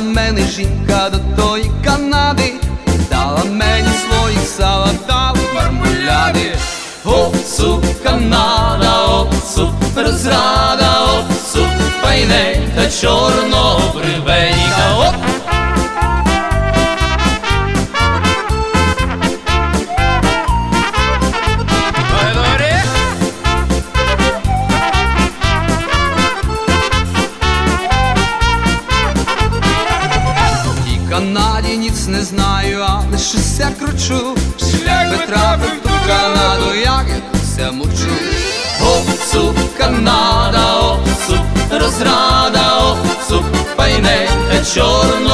мене жінка до тої Канади, дала мені свої сала, дала мармуляди. Овцу Канада, овцу розрада, оцу файненька, чорнобривенька. Оп! Канаді ніц не знаю, а лише ся кручу. Шлях би трапив ту Канаду, як я мовчу. Оцу Канада, оцу розрада, оп-суп, пайне чорнобривенька.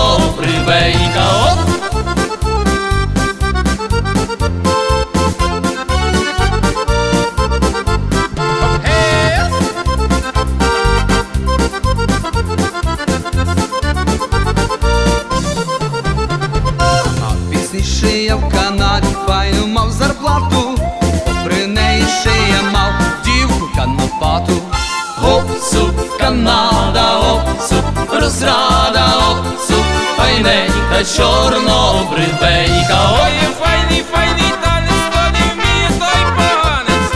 Файненька, чорнобривенька. Ой, Ой, файний, файний танець, хто не вміє, той поганець.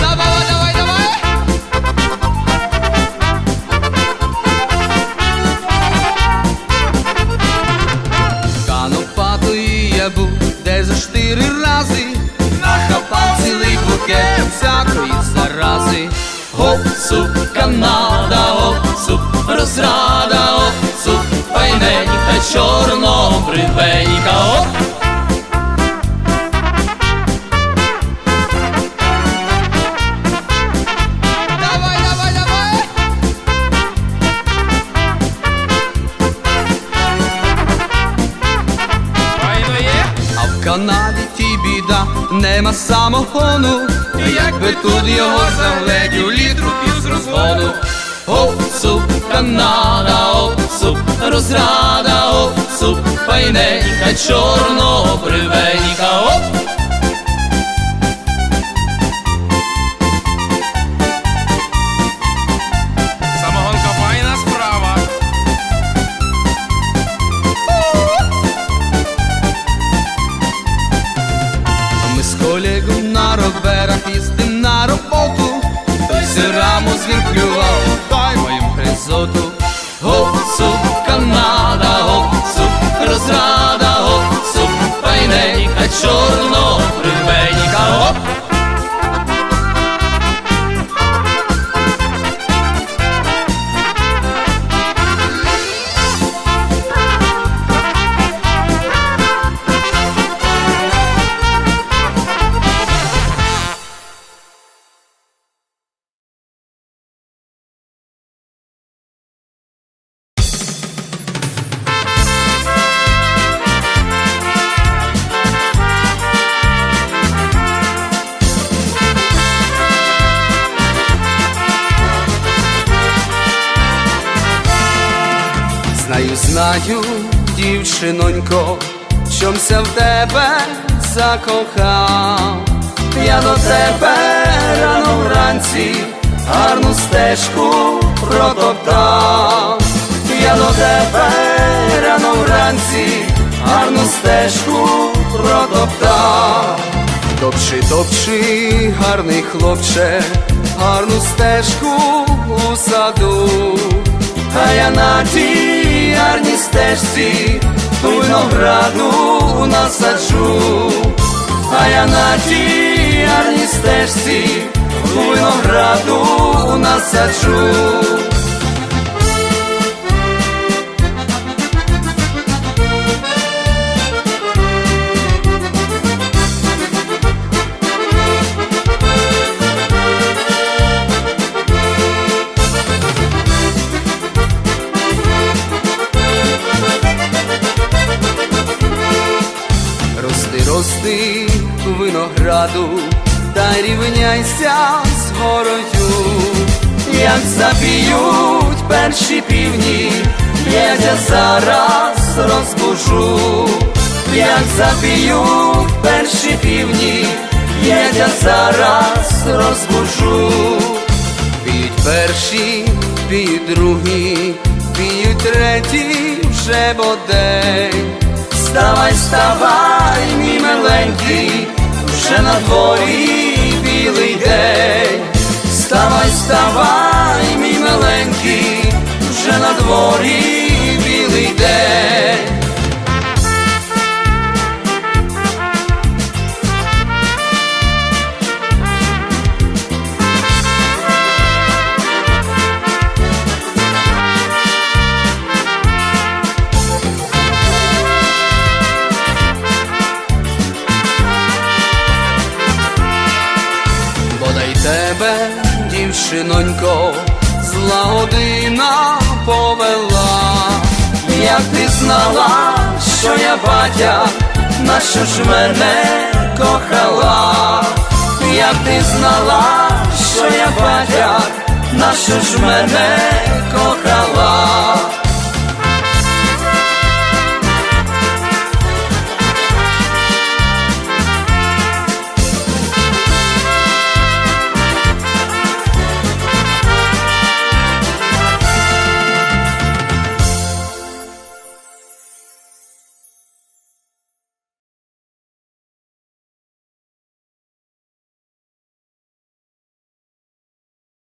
Забава, давай, давай! Канопатою я був де за чотири рази Нахапав цілий букет всякої зарази Оцу Канада, оцу Канаді ті біда, нема самогону Якби тут його загледів літру із розгону Оцу Канада, оцу розрада, оп-суп, пайненька, чорного чорнобривенька Оп! На роверах їздим на роботу. Той се раму звірклював, дай моїм хризоту Знаю, знаю, дівчинонько, чомся в тебе закохав. Я до тебе рано вранці гарну стежку протоптав. Я до тебе рано вранці гарну стежку протоптав. Топчи, топчи, гарний хлопче, гарну стежку у саду. А я на тій гарній стежці винограду насаджу, а я на тій гарній стежці винограду насаджу. Винограду, та рівняйся з горою, як заб'ють перші півні, я зараз розбужу, як заб'ють перші півні, я зараз розбужу, П'ють перші Біють другі, біють треті вже бодень. Вставай, вставай, мій миленький, вже на дворі білий день. Вставай, вставай, мій миленький, вже на дворі дівчинонько, зла година повела, як ти знала, що я батя, на що ж мене кохала, як ти знала, що я батя, на що ж мене кохала.